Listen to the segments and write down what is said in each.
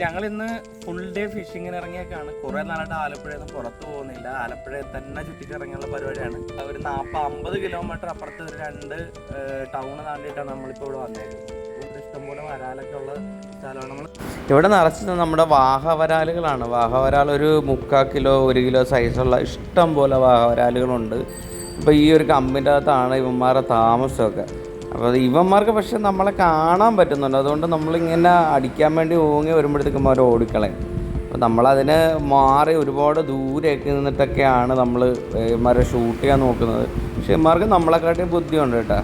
ഞങ്ങൾ ഇന്ന് full day ഫിഷിങ്ങിന് ഇറങ്ങിയൊക്കെയാണ് കുറെ നാളായിട്ട് ആലപ്പുഴയിൽ നിന്ന് പുറത്തു പോകുന്നില്ല. ആലപ്പുഴയിൽ തന്നെ ചുറ്റിക്കിറങ്ങിയുള്ള പരിപാടിയാണ്. ഒരു നാൽപ്പത് അമ്പത് കിലോമീറ്റർ അപ്പുറത്ത് ഒരു രണ്ട് ടൗൺ താണ്ടിയിട്ടാണ് നമ്മളിപ്പോൾ ഇവിടെ വന്നേക്കുന്നത്. ഇഷ്ടംപോലെ വരാലൊക്കെ ഉള്ള സ്ഥലമാണ് നമ്മൾ ഇവിടെ നിറച്ചത് നമ്മുടെ വാഹവരാലുകളാണ്. വാഹവരാൽ ഒരു മുക്കാൽ കിലോ ഒരു കിലോ സൈസുള്ള ഇഷ്ടം പോലെ വാഹവരാലുകളുണ്ട്. ഇപ്പോൾ ഈ ഒരു കമ്പിന്റെ അകത്താണ് ഇവന്മാരുടെ താമസമൊക്കെ. അപ്പോൾ ഇവന്മാർക്ക് പക്ഷെ നമ്മളെ കാണാൻ പറ്റുന്നുണ്ട്. അതുകൊണ്ട് നമ്മളിങ്ങനെ അടിക്കാൻ വേണ്ടി ഓങ്ങി വരുമ്പോഴത്തേക്കും അവർ ഓടിക്കളയും. അപ്പോൾ നമ്മളതിന് മാറി ഒരുപാട് ദൂരെയൊക്കെ നിന്നിട്ടൊക്കെയാണ് നമ്മൾ ഇവന്മാരെ ഷൂട്ട് ചെയ്യാൻ നോക്കുന്നത്. പക്ഷെ ഇവന്മാർക്ക് നമ്മളെക്കാട്ടി ബുദ്ധിയുണ്ട് കേട്ടോ.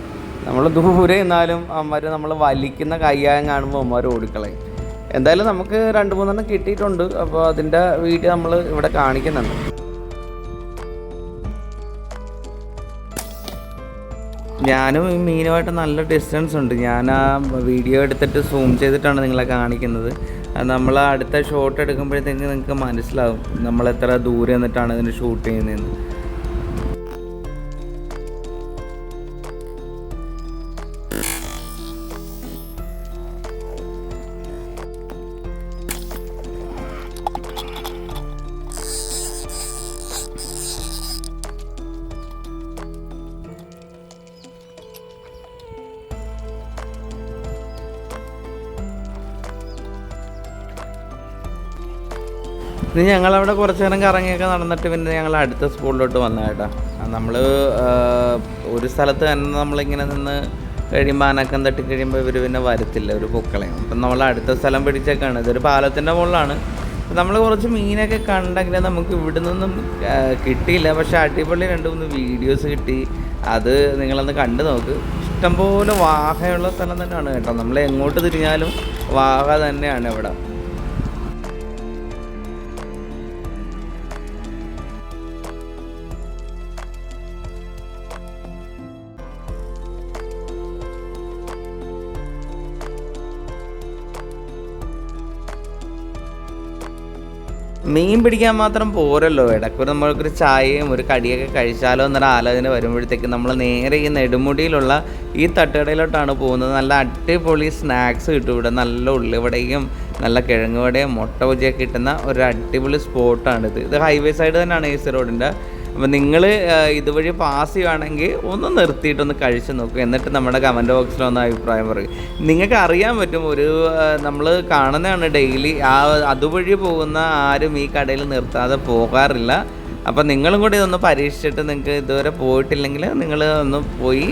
നമ്മൾ ദൂരെ നിന്നാലും അവന്മാർ നമ്മൾ വലിക്കുന്ന കയ്യായം കാണുമ്പോൾ അവന്മാർ ഓടിക്കളയും. എന്തായാലും നമുക്ക് രണ്ട് മൂന്നെണ്ണം കിട്ടിയിട്ടുണ്ട്. അപ്പോൾ അതിന്റെ വീഡിയോ നമ്മൾ ഇവിടെ കാണിക്കുന്നുണ്ട്. ഞാനും ഈ മീനുമായിട്ട് നല്ല ഡിസ്റ്റൻസ് ഉണ്ട്. ഞാൻ ആ വീഡിയോ എടുത്തിട്ട് സൂം ചെയ്തിട്ടാണ് നിങ്ങളെ കാണിക്കുന്നത്. നമ്മൾ അടുത്ത ഷോട്ട് എടുക്കുമ്പോഴത്തേക്ക് നിങ്ങൾക്ക് മനസ്സിലാവും. നമ്മൾ എത്ര ദൂരെ നിന്നിട്ടാണ് ഇതിന് ഷൂട്ട് ചെയ്യുന്നതെന്ന്. ഇത് ഞങ്ങളവിടെ കുറച്ച് നേരം കറങ്ങിയൊക്കെ നടന്നിട്ട് പിന്നെ ഞങ്ങൾ അടുത്ത സ്കൂളിലോട്ട് വന്ന കേട്ടോ. നമ്മൾ ഒരു സ്ഥലത്ത് തന്നെ നമ്മളിങ്ങനെ നിന്ന് കഴിയുമ്പോൾ ആനക്കം തട്ടി കഴിയുമ്പോൾ ഇവർ പിന്നെ വരത്തില്ല ഒരു പൂക്കളയും അപ്പം നമ്മൾ അടുത്ത സ്ഥലം പിടിച്ചേക്കാണ്. ഇതൊരു പാലത്തിന്റെ മുകളിലാണ്. നമ്മൾ കുറച്ച് മീനൊക്കെ കണ്ടെങ്കിൽ നമുക്ക് ഇവിടെ നിന്നും കിട്ടിയില്ല. പക്ഷേ അടിപൊളി രണ്ട് മൂന്ന് വീഡിയോസ് കിട്ടി. അത് നിങ്ങളൊന്ന് കണ്ടു നോക്ക്. ഇഷ്ടംപോലെ വാഹയുള്ള സ്ഥലം തന്നെയാണ് കേട്ടോ. നമ്മൾ എങ്ങോട്ട് തിരിഞ്ഞാലും വാഹ തന്നെയാണ് ഇവിടെ. മീൻ പിടിക്കാൻ മാത്രം പോരല്ലോ. ഇടയ്ക്ക് നമ്മൾക്കൊരു ചായയും ഒരു കടിയൊക്കെ കഴിച്ചാലോ എന്നൊരു ആലോചന വരുമ്പോഴത്തേക്ക് നമ്മൾ നേരെ ഈ നെടുമുടിയിലുള്ള ഈ തട്ടുകടയിലോട്ടാണ് പോകുന്നത്. നല്ല അടിപൊളി സ്നാക്സ് കിട്ടും ഇവിടെ. നല്ല ഉള്ളിവടയും നല്ല കിഴങ്ങുവടയും മുട്ട ബജിയൊക്കെ കിട്ടുന്ന ഒരു അടിപൊളി സ്പോട്ടാണിത്. ഇത് ഹൈവേ സൈഡ് തന്നെയാണ് ഈ റോഡിന്റെ അപ്പോൾ നിങ്ങൾ ഇതുവഴി പാസ് ചെയ്യുവാണെങ്കിൽ ഒന്ന് നിർത്തിയിട്ടൊന്ന് കഴിച്ച് നോക്കുക എന്നിട്ട് നമ്മുടെ കമന്റ് ബോക്സിൽ ഒന്ന് അഭിപ്രായം പറയും. നിങ്ങൾക്ക് അറിയാൻ പറ്റും ഒരു നമ്മൾ കാണുന്നതാണ് ഡെയിലി ആ അതുവഴി പോകുന്ന ആരും ഈ കടയിൽ നിർത്താതെ പോകാറില്ല. അപ്പോൾ നിങ്ങളും കൂടി ഇതൊന്ന് പരീക്ഷിച്ചിട്ട് നിങ്ങൾക്ക് ഇതുവരെ പോയിട്ടില്ലെങ്കിൽ നിങ്ങൾ ഒന്ന് പോയി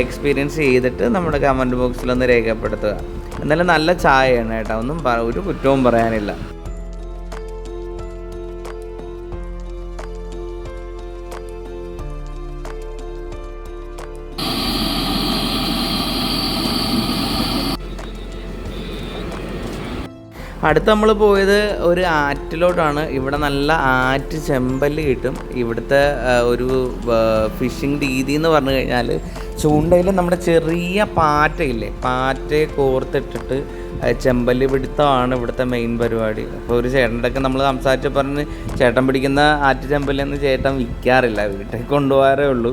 എക്സ്പീരിയൻസ് ചെയ്തിട്ട് നമ്മുടെ കമന്റ് ബോക്സിൽ ഒന്ന് രേഖപ്പെടുത്തുക. എന്നാലും നല്ല ചായയാണ് കേട്ടോ. ഒന്നും ഒരു കുറ്റവും പറയാനില്ല. അടുത്ത് നമ്മൾ പോയത് ഒരു ആറ്റിലോട്ടാണ്. ഇവിടെ നല്ല ആറ്റ് ചെമ്പൽ കിട്ടും. ഇവിടുത്തെ ഒരു ഫിഷിംഗ് രീതി എന്ന് പറഞ്ഞു കഴിഞ്ഞാൽ ചൂണ്ടയിൽ നമ്മുടെ ചെറിയ പാറ്റയില്ലേ പാറ്റയെ കോർത്തിട്ടിട്ട് ചെമ്പല്ലി പിടുത്തമാണ് ഇവിടുത്തെ മെയിൻ പരിപാടി. അപ്പോൾ ഒരു ചേട്ടന്റെയൊക്കെ നമ്മൾ സംസാരിച്ച് പറഞ്ഞ് ചേട്ടൻ പിടിക്കുന്ന ആറ്റ് ചെമ്പല്ലിയൊന്നും ചേട്ടൻ വിൽക്കാറില്ല. വീട്ടിൽ കൊണ്ടുപോകാറേ ഉള്ളൂ.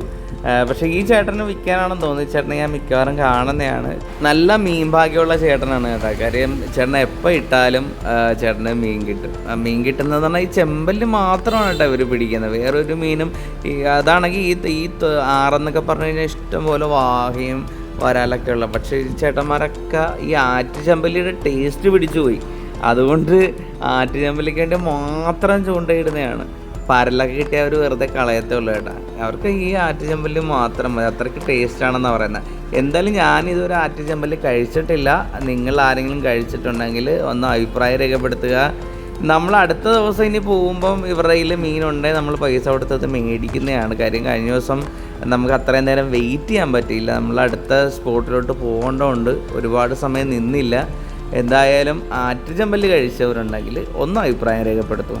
പക്ഷേ ഈ ചേട്ടന് വിൽക്കാനാണെന്ന് തോന്നി ചേട്ടനെ ഞാൻ മിക്കവാറും കാണുന്നതാണ്. നല്ല മീൻ ഭാഗ്യമുള്ള ചേട്ടനാണ് കേട്ടോ. കാര്യം ചേട്ടൻ എപ്പോൾ ഇട്ടാലും ചേട്ടന് മീൻ കിട്ടും. മീൻ കിട്ടുന്നത് പറഞ്ഞാൽ ഈ ചെമ്പല്ലി മാത്രമാണ് കേട്ടോ ഇവർ പിടിക്കുന്നത്. വേറൊരു മീനും അതാണെങ്കിൽ ഈ ഈ ആറെന്നൊക്കെ പറഞ്ഞു കഴിഞ്ഞാൽ ഇഷ്ടംപോലെ വാഹയും വരാലൊക്കെ ഉള്ള പക്ഷേ ഈ ചേട്ടന്മാരൊക്കെ ഈ ആറ്റ് ചെമ്പല്ലിയുടെ ടേസ്റ്റ് പിടിച്ചു പോയി അതുകൊണ്ട് ആറ്റ് ചെമ്പല്ലിക്ക് വേണ്ടി മാത്രം ചൂണ്ടയിടുന്നതാണ്. പരലൊക്കെ കിട്ടിയ അവർ വെറുതെ കളയത്തേ ഉള്ളൂ ചേട്ടാ അവർക്ക് ഈ ആറ്റുചെമ്പൽ മാത്രം മതി. അത്രയ്ക്ക് ടേസ്റ്റ് ആണെന്നാണ് പറയുന്നത് എന്തായാലും ഞാൻ ഇതുവരെ ആറ്റുചെമ്പൽ കഴിച്ചിട്ടില്ല. നിങ്ങൾ ആരെങ്കിലും കഴിച്ചിട്ടുണ്ടെങ്കിൽ ഒന്ന് അഭിപ്രായം രേഖപ്പെടുത്തുക. നമ്മൾ അടുത്ത ദിവസം ഇനി പോകുമ്പം ഇവരുടെ കയ്യിൽ മീനുണ്ടെങ്കിൽ നമ്മൾ പൈസ കൊടുത്തത് മേടിക്കുന്നതാണ് കാര്യം. കഴിഞ്ഞ ദിവസം നമുക്ക് അത്രയും നേരം വെയിറ്റ് ചെയ്യാൻ പറ്റിയില്ല. നമ്മൾ അടുത്ത സ്പോട്ടിലോട്ട് പോകേണ്ടതുകൊണ്ട് ഒരുപാട് സമയം നിന്നില്ല. എന്തായാലും ആറ്റുചമ്പൽ കഴിച്ചവരുണ്ടെങ്കിൽ ഒന്ന് അഭിപ്രായം രേഖപ്പെടുത്തും